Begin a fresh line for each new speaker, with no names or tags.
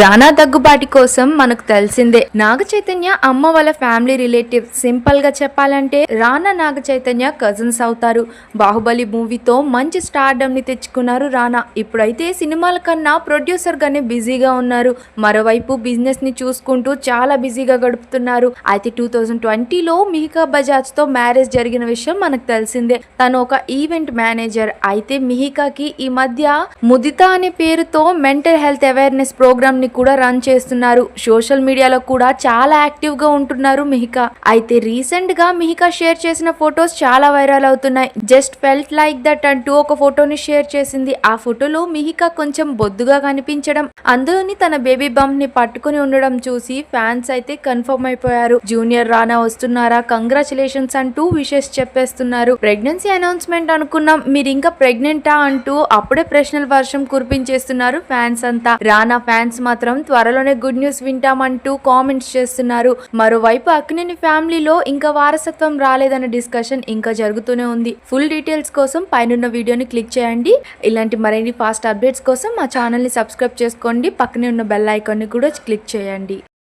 రానా దగ్గుబాటి కోసం మనకు తెలిసిందే. నాగ చైతన్య అమ్మ వాళ్ళ ఫ్యామిలీ రిలేటివ్. సింపుల్గా చెప్పాలంటే రానా నాగ చైతన్య కజిన్స్ అవుతారు. బాహుబలి మూవీతో మంచి స్టార్డమ్ని తెచ్చుకున్నారు రానా. ఇప్పుడైతే సినిమాల కన్నా ప్రొడ్యూసర్ గానే బిజీగా ఉన్నారు. మరోవైపు బిజినెస్ని చూసుకుంటూ చాలా బిజీగా గడుపుతున్నారు. అయితే టూ థౌజండ్ ట్వంటీలో మిహికా బజాజ్తో మ్యారేజ్ జరిగిన విషయం మనకు తెలిసిందే. తను ఒక ఈవెంట్ మేనేజర్ అయితే మిహికాకి ఈ మధ్య ముదిత అనే పేరుతో మెంటల్ హెల్త్ అవేర్నెస్ ప్రోగ్రామ్ ని కూడా రన్ చేస్తున్నారు. సోషల్ మీడియాలో కూడా చాలా యాక్టివ్గా ఉంటున్నారు మిహికా. అయితే రీసెంట్గా మిహికా షేర్ చేసిన ఫొటోస్ చాలా వైరల్ అవుతున్నాయి. జస్ట్ ఫెల్ట్ లైక్ దట్ అంటూ ఒక ఫోటోని షేర్ చేసింది. ఆ ఫోటోలో మిహికా కొంచెం బొద్దుగా కనిపించడం అందులోని తన బేబీ బంప్ని పట్టుకుని ఉండడం చూసి ఫ్యాన్స్ అయితే కన్ఫర్మ్ అయిపోయారు. జూనియర్ రానా వస్తున్నారా? కంగ్రాచులేషన్స్ అంటూ విషెస్ చెప్పేస్తున్నారు. ప్రెగ్నెన్సీ అనౌన్స్మెంట్ అనుకున్నాం. మీరు ఇంకా ప్రెగ్నెంటా అంటూ అప్పుడే ప్రశ్నల వర్షం కురిపించేస్తున్నారు ఫ్యాన్స్ అంతా. రానా ఫ్యాన్స్ మాత్రం త్వరలోనే గుడ్ న్యూస్ వింటామంటూ కామెంట్స్ చేస్తున్నారు. మరోవైపు అక్కినేని ఫ్యామిలీలో ఇంకా వారసత్వం రాలేదన్న డిస్కషన్ ఇంకా జరుగుతూనే ఉంది. ఫుల్ డీటెయిల్స్ కోసం పైనున్న వీడియోని క్లిక్ చేయండి. ఇలాంటి మరిన్ని ఫాస్ట్ అప్డేట్స్ కోసం మా ఛానల్ని సబ్స్క్రైబ్ చేసుకోండి. పక్కనే ఉన్న బెల్ ఐకాన్ని కూడా క్లిక్ చేయండి.